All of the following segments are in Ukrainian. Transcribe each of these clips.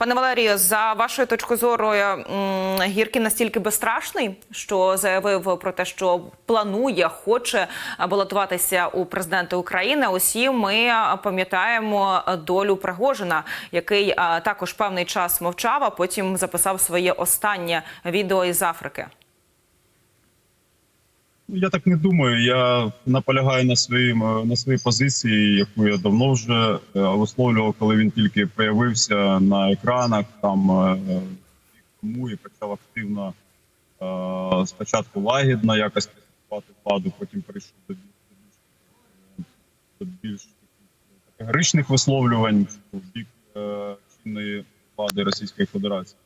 Пане Валерію, за вашою точкою зору, м, Гіркін настільки безстрашний, що заявив про те, що планує, хоче балотуватися у президенти України. Усі ми пам'ятаємо долю Пригожина, який також певний час мовчав, а потім записав своє останнє відео із Африки. Ну, Я так не думаю. Я наполягаю на своїм е, на своїй позиції, яку я давно вже е, висловлював, коли він тільки появився на екранах там е, тому і почав активно спочатку лагідно якось критикувати владу, потім перейшов до більш до більш категоричних висловлювань в бік чинної влади Російської Федерації.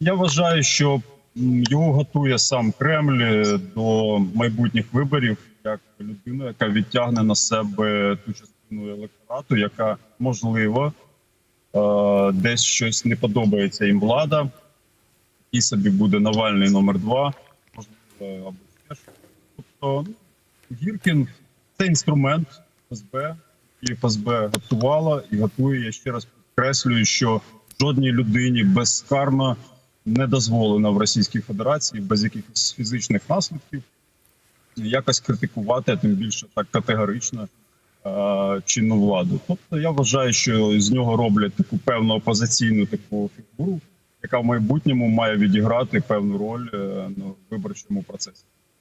Я вважаю, що його готує сам Кремль е, до майбутніх виборів як людина, яка відтягне на себе ту частину електорату, яка можливо е, десь щось не подобається їм влада, і собі буде Навальний номер два, можливо, або ще щось. Тобто ну, Гіркін це інструмент ФСБ, і ФСБ готувала і готує. Я ще раз підкреслюю, що жодній людині безкарно не дозволено в Російській Федерації без якихось фізичних наслідків якось критикувати, тим більше так категорично е, чинну владу. Тобто я вважаю, що з нього роблять таку певну опозиційну таку фігуру, яка в майбутньому має відіграти певну роль на ну, в виборчому процесі.